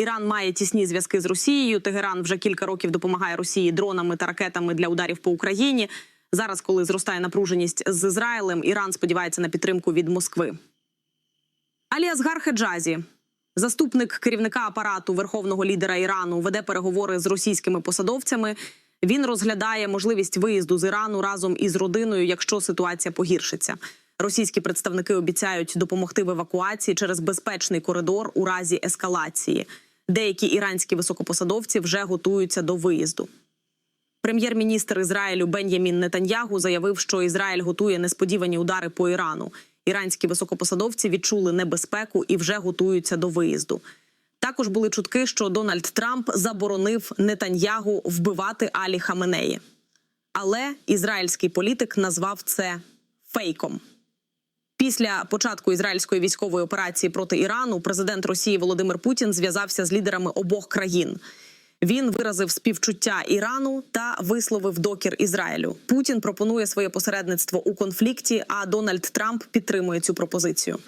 Іран має тісні зв'язки з Росією. Тегеран вже кілька років допомагає Росії дронами та ракетами для ударів по Україні. Зараз, коли зростає напруженість з Ізраїлем, Іран сподівається на підтримку від Москви. Аліасгар Хеджазі, заступник керівника апарату верховного лідера Ірану, веде переговори з російськими посадовцями. Він розглядає можливість виїзду з Ірану разом із родиною, якщо ситуація погіршиться. Російські представники обіцяють допомогти в евакуації через безпечний коридор у разі ескалації. Деякі іранські високопосадовці вже готуються до виїзду. Прем'єр-міністр Ізраїлю Бен'ямін Нетаньягу заявив, що Ізраїль готує несподівані удари по Ірану. Іранські високопосадовці відчули небезпеку і вже готуються до виїзду. Також були чутки, що Дональд Трамп заборонив Нетаньягу вбивати Алі Хаменеї. Але ізраїльський політик назвав це фейком. Після початку ізраїльської військової операції проти Ірану президент Росії Володимир Путін зв'язався з лідерами обох країн. Він виразив співчуття Ірану та висловив докір Ізраїлю. Путін пропонує своє посередництво у конфлікті, а Дональд Трамп підтримує цю пропозицію.